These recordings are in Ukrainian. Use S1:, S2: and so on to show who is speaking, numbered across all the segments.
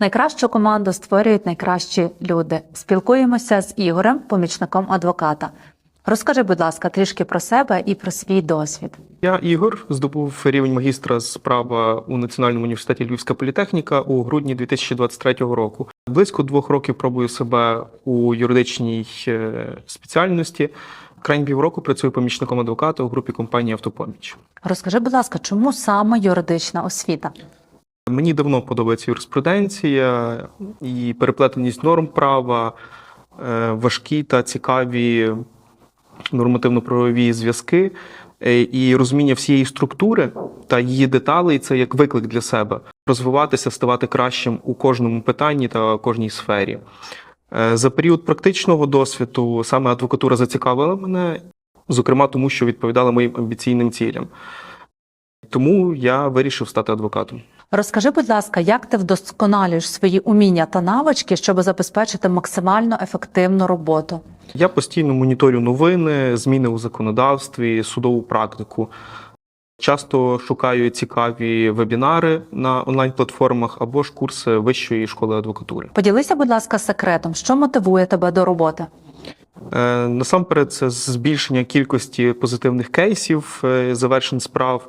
S1: Найкращу команду створюють найкращі люди. Спілкуємося з Ігорем, помічником адвоката. Розкажи, будь ласка, трішки про себе і про свій досвід.
S2: Я Ігор здобув рівень магістра з права у Національному університеті Львівська політехніка у грудні 2023 року. Близько двох років пробую себе у юридичній е, спеціальності. Крайні півроку працюю помічником адвоката у групі компанії Автопоміч.
S1: Розкажи, будь ласка, чому саме юридична освіта?
S2: Мені давно подобається юриспруденція і переплетеність норм права, е, важкі та цікаві нормативно-правові зв'язки е, і розуміння всієї структури та її деталей це як виклик для себе розвиватися, ставати кращим у кожному питанні та кожній сфері. Е, За період практичного досвіду саме адвокатура зацікавила мене, зокрема тому, що відповідала моїм амбіційним цілям. Тому я вирішив стати адвокатом.
S1: Розкажи, будь ласка, як ти вдосконалюєш свої уміння та навички, щоб забезпечити максимально ефективну роботу?
S2: Я постійно моніторю новини, зміни у законодавстві, судову практику. Часто шукаю цікаві вебінари на онлайн-платформах або ж курси вищої школи адвокатури.
S1: Поділися, будь ласка, секретом, що мотивує тебе до роботи?
S2: Е, Насамперед, це збільшення кількості позитивних кейсів, е, завершень справ,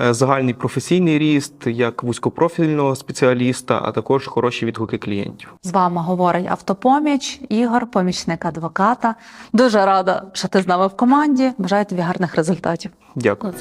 S2: е, загальний професійний ріст як вузькопрофільного спеціаліста, а також хороші відгуки клієнтів.
S1: З вами говорить автопоміч, Ігор, помічник адвоката. Дуже рада, що ти з нами в команді. Бажаю тобі гарних результатів.
S2: Дякую.